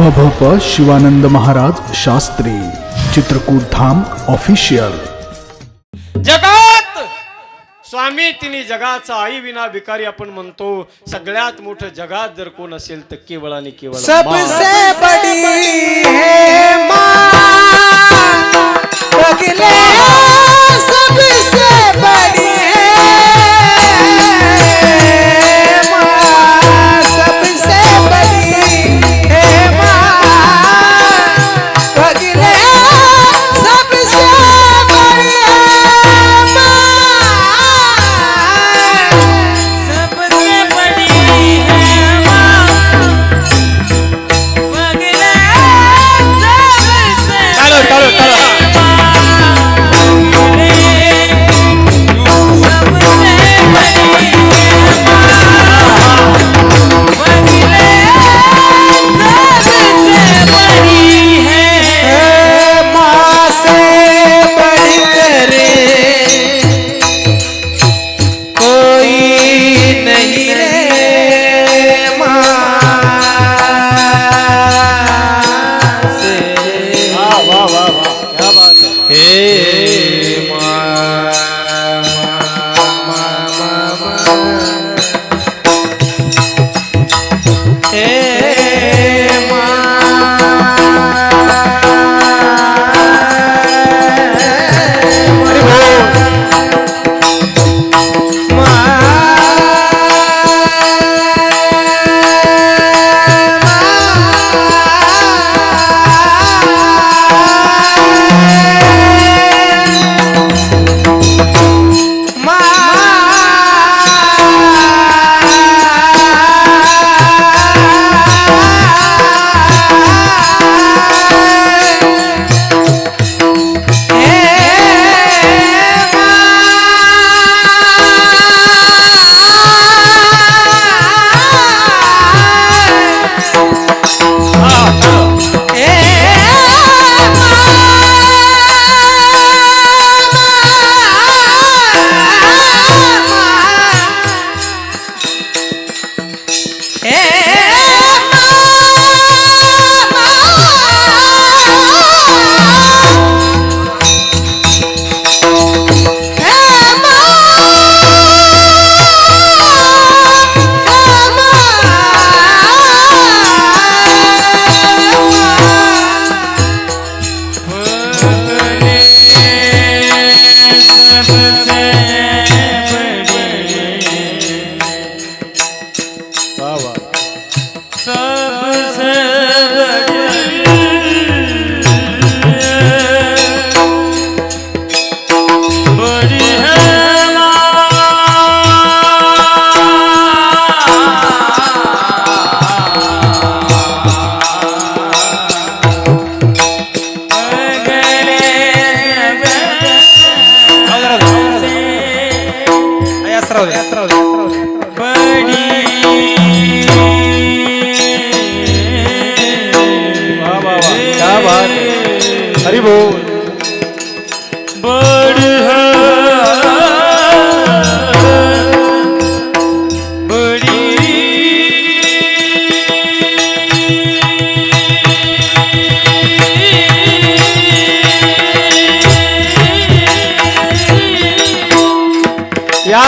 भ शिवानंद महाराज शास्त्री चित्रकूट धाम ऑफिशियल जगात! स्वामी तिने जगाचा आई विना भिकारी आपण म्हणतो. सगळ्यात मोठं जगात जर कोण असेल तर केवळ आणि केवळ. सबसे बड़ी है माँ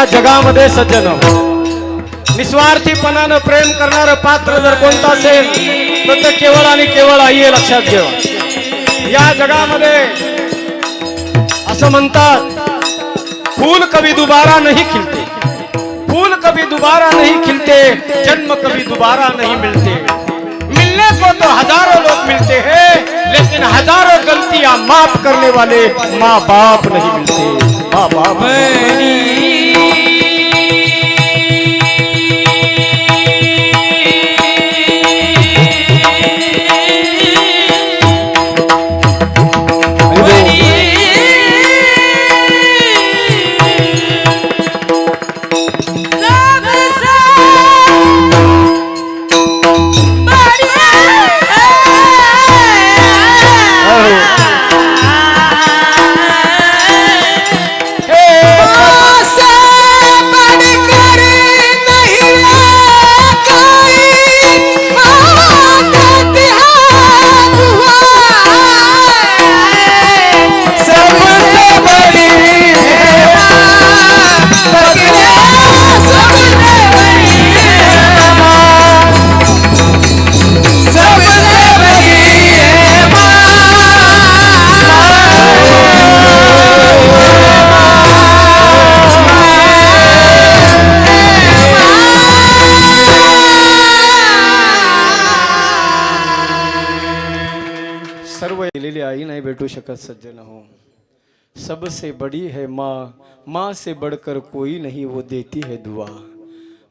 या जगामध्ये सज्जन. निस्वार्थीपणानं प्रेम करणारं पात्र जर कोणतं असेल तर ते केवळ आणि केवळ आई आहे लक्षात ठेवा. या जगामध्ये असं म्हणतात फूल कभी दुबारा नाही खिलते. फूल कभी दुबारा नाही खिलते जन्म कभी दुबारा नाही मिलते. मिलने को तो हजारों लोग मिलते हैं लेकिन हजारों गलतियां माफ करने वाले माँ बाप नहीं मिलते। माँ भेटू शकत सज्जन हो। सबसे बड़ी है माँ माँ से बढ़कर कोई नहीं वो देती है दुआ।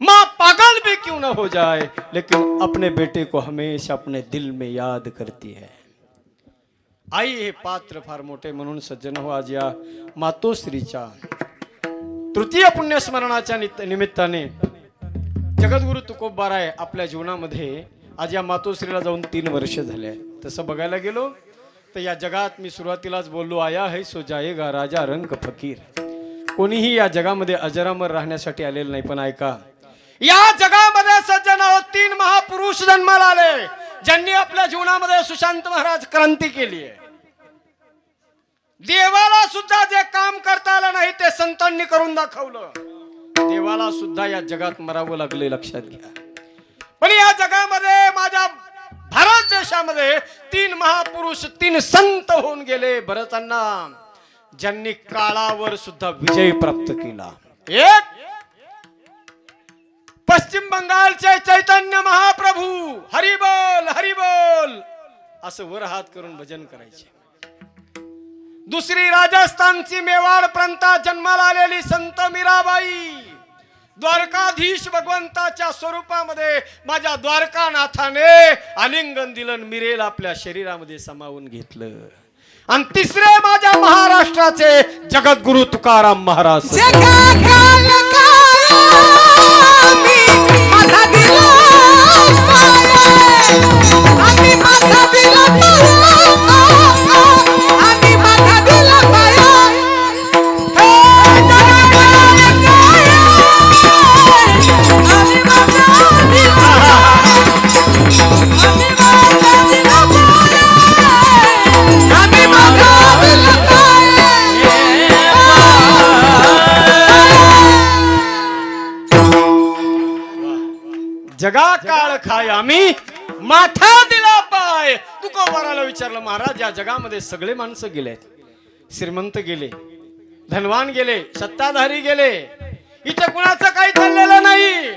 माँ पागल भी क्यों ना हो जाए लेकिन अपने बेटे को हमेशा अपने दिल में याद करती है। आई हे पात्र फार मोठे म्हणून सज्जन हो आज या मातोश्रीच्या तृतीय पुण्यस्मरणाच्या नित- निमित्ताने जगद्गुरु तुकोबाराय आपल्या जीवनामध्ये आज या मातोश्रीला जाऊन तीन वर्ष झाले तसं बघायला गेलो तर या जगात मी सुरुवातीलाच बोललो आया है सो जाएगा राजा रंग फकीर. कोणीही या जगामध्ये अजरामर राहण्यासाठी आलेलं नाही पण ऐका. या जगामध्ये सज्जन तीन महापुरुष जन्माला आले ज्यांनी आपल्या जीवनामध्ये सुशांत महाराज क्रांती केली आहे. देवाला सुद्धा जे काम करता आलं नाही ते संतांनी करून दाखवलं. देवाला सुद्धा या जगात मरावं लागले लक्षात घ्या. पण या जगामध्ये माझ्या भारत देशामध्ये तीन महापुरुष तीन संत होऊन गेले. भरतांना ज्यांनी काळावर सुद्धा विजय प्राप्त केला. एक पश्चिम बंगालचे चैतन्य महाप्रभू. हरिबोल हरिबोल असं वर हात करून भजन करायचे. दुसरी राजस्थानची मेवाड प्रांतात जन्माला आलेली संत मीराबाई. द्वारकाधीश भगवंताच्या स्वरूपामध्ये माझ्या द्वारकानाथाने आलिंगन दिलं मिरेल आपल्या शरीरामध्ये सामावून घेतलं. आणि तिसरे माझ्या महाराष्ट्राचे जगद्गुरु तुकाराम महाराज. दिला आम्ही जगा काळ खाय आम्ही. माथा दिला पाय. तुकोबाराला विचारलं महाराज या जगामध्ये सगळे माणसं गेले श्रीमंत गेले. धनवान गेले. सत्ताधारी गेले. इथे कुणाचं काही चाललेलं नाही.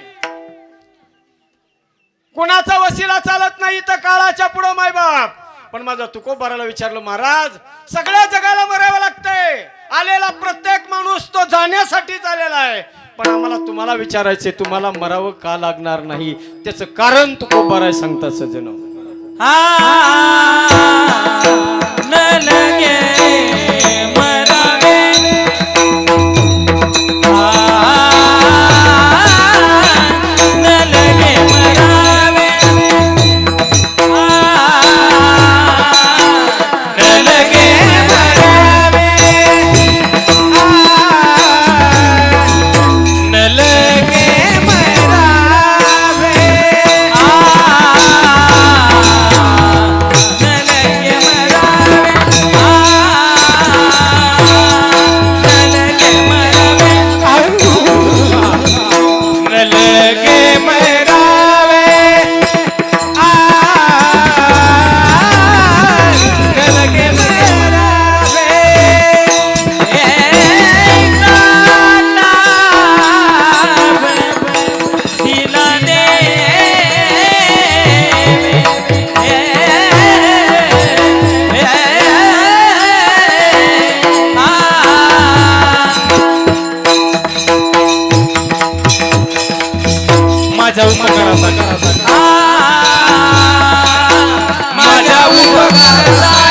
कुणाचा वसिला चालत नाही तर काळाच्या पुढं मायबाप. पण माझा तुकोबाराला विचारलं महाराज सगळ्या जगाला मरावं लागतंय. आलेला प्रत्येक माणूस तो जाण्यासाठीच आलेला आहे. पण आम्हाला तुम्हाला विचारायचंय तुम्हाला मरावं का लागणार नाही? त्याचं कारण तुकोबाराय सांगतात सजन हा माझ्या उपकाराचा माझ्या उपकाराचा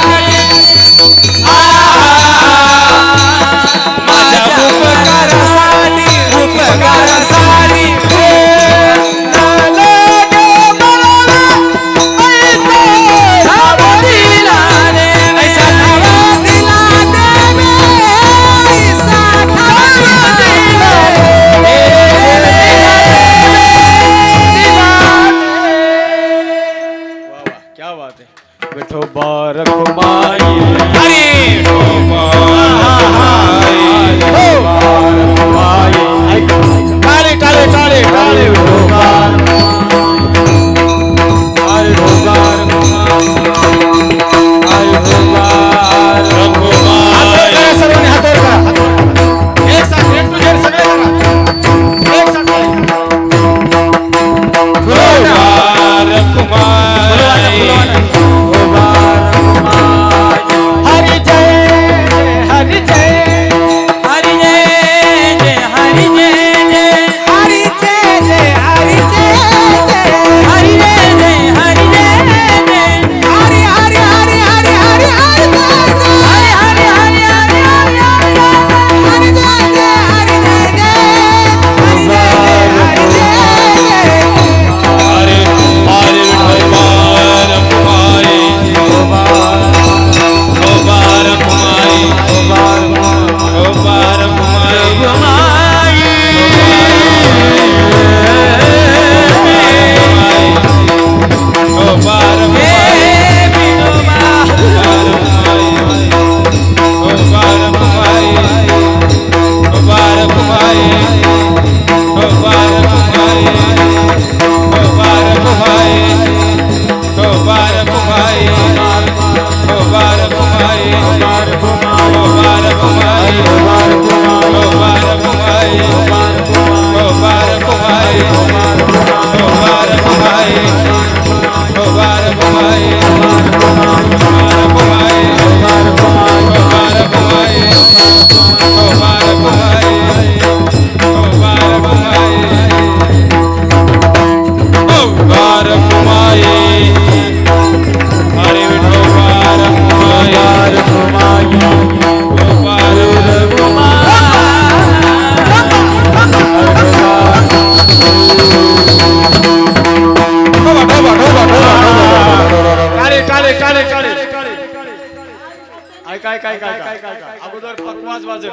अगोदर पकवाज वाजल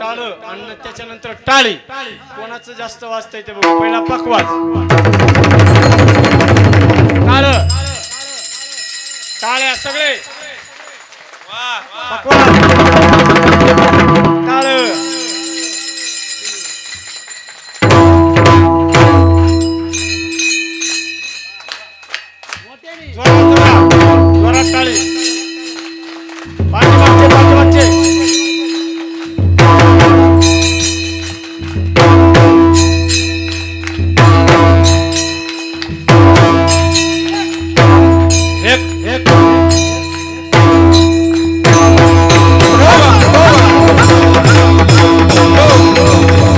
टाळ आणि त्याच्यानंतर टाळी. कोणाचं जास्त वाजतंय ते बघू. पहिला पकवाज. टाळ. टाळ्या सगळे. पकवाज. टाळ. जोरात टाळी.